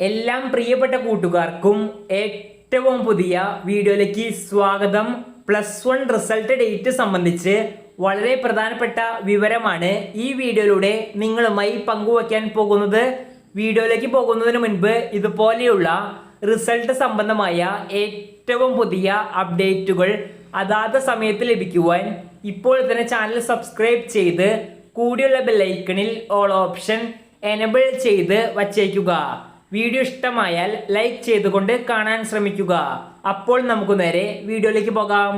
എല്ലാം പ്രിയപ്പെട്ട കൂട്ടുകാർക്കും ഏറ്റവും പുതിയ വീഡിയോയിലേക്ക് സ്വാഗതം. പ്ലസ് വൺ റിസൾട്ട് ഡേറ്റ് സംബന്ധിച്ച് വളരെ പ്രധാനപ്പെട്ട വിവരമാണ് ഈ വീഡിയോയിലൂടെ നിങ്ങളുമായി പങ്കുവയ്ക്കാൻ പോകുന്നത്. വീഡിയോയിലേക്ക് പോകുന്നതിന് മുൻപ് ഇതുപോലെയുള്ള റിസൾട്ട് സംബന്ധമായ ഏറ്റവും പുതിയ അപ്ഡേറ്റുകൾ അതാത് സമയത്ത് ലഭിക്കുവാൻ ഇപ്പോൾ തന്നെ ചാനൽ സബ്സ്ക്രൈബ് ചെയ്ത് കൂടിയുള്ള ബെല്ലൈക്കണിൽ ഓൾ ഓപ്ഷൻ എനബിൾ ചെയ്ത് വച്ചേക്കുക. വീഡിയോ ഇഷ്ടമായാൽ ലൈക്ക് ചെയ്തുകൊണ്ട് കാണാൻ ശ്രമിക്കുക. അപ്പോൾ നമുക്ക് നേരെ വീഡിയോയിലേക്ക് പോകാം.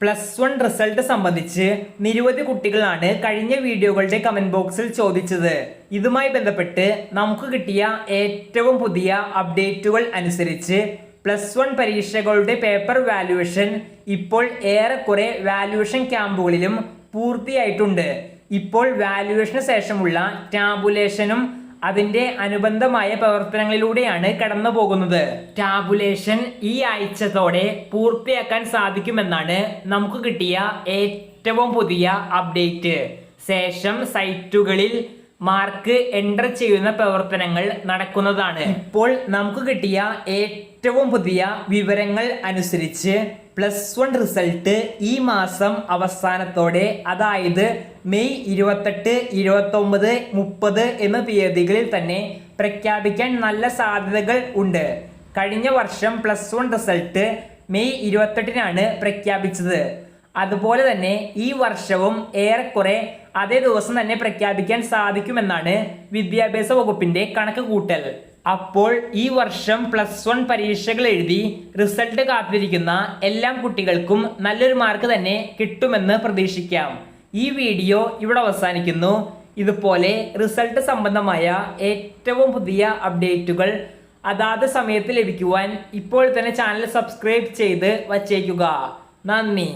പ്ലസ് വൺ റിസൾട്ട് സംബന്ധിച്ച് നിരവധി കുട്ടികളാണ് കഴിഞ്ഞ വീഡിയോകളുടെ കമന്റ് ബോക്സിൽ ചോദിച്ചത്. ഇതുമായി ബന്ധപ്പെട്ട് നമുക്ക് കിട്ടിയ ഏറ്റവും പുതിയ അപ്ഡേറ്റുകൾ അനുസരിച്ച് പ്ലസ് വൺ പരീക്ഷകളുടെ പേപ്പർ വാല്യുവേഷൻ ഇപ്പോൾ ഏറെക്കുറെ വാല്യുവേഷൻ ക്യാമ്പുകളിലും പൂർത്തിയായിട്ടുണ്ട്. ഇപ്പോൾ വാല്യുവേഷന് ശേഷമുള്ള ടാബുലേഷനും അതിന്റെ അനുബന്ധമായ പ്രവർത്തനങ്ങളിലൂടെയാണ് കടന്നു പോകുന്നത്. ടാബുലേഷൻ ഈ ആഴ്ചത്തോടെ പൂർത്തിയാക്കാൻ സാധിക്കുമെന്നാണ് നമുക്ക് കിട്ടിയ ഏറ്റവും പുതിയ അപ്ഡേറ്റ് ശേഷം സൈറ്റുകളിൽ മാർക്ക് എന്റർ ചെയ്യുന്ന പ്രവർത്തനങ്ങൾ നടക്കുന്നതാണ്. ഇപ്പോൾ നമുക്ക് കിട്ടിയ ഏറ്റവും പുതിയ വിവരങ്ങൾ അനുസരിച്ച് പ്ലസ് വൺ റിസൾട്ട് ഈ മാസം അവസാനത്തോടെ അതായത് മെയ് ഇരുപത്തെട്ട് ഇരുപത്തൊമ്പത് മുപ്പത് എന്ന തീയതികളിൽ തന്നെ പ്രഖ്യാപിക്കാൻ നല്ല സാധ്യതകൾ ഉണ്ട്. കഴിഞ്ഞ വർഷം പ്ലസ് വൺ റിസൾട്ട് മെയ് ഇരുപത്തെട്ടിനാണ് പ്രഖ്യാപിച്ചത്. അതുപോലെ തന്നെ ഈ വർഷവും ഏറെക്കുറെ അതേ ദിവസം തന്നെ പ്രഖ്യാപിക്കാൻ സാധിക്കുമെന്നാണ് വിദ്യാഭ്യാസ വകുപ്പിന്റെ കണക്ക് കൂട്ടൽ. അപ്പോൾ ഈ വർഷം പ്ലസ് വൺ പരീക്ഷകൾ എഴുതി റിസൾട്ട് കാത്തിരിക്കുന്ന എല്ലാ കുട്ടികൾക്കും നല്ലൊരു മാർക്ക് തന്നെ കിട്ടുമെന്ന് പ്രതീക്ഷിക്കാം. ഈ വീഡിയോ ഇവിടെ അവസാനിക്കുന്നു. ഇതുപോലെ റിസൾട്ട് സംബന്ധമായ ഏറ്റവും പുതിയ അപ്ഡേറ്റുകൾ അതാത് സമയത്ത് ലഭിക്കുവാൻ ഇപ്പോൾ തന്നെ ചാനൽ സബ്സ്ക്രൈബ് ചെയ്ത് വച്ചേക്കുക. നന്ദി.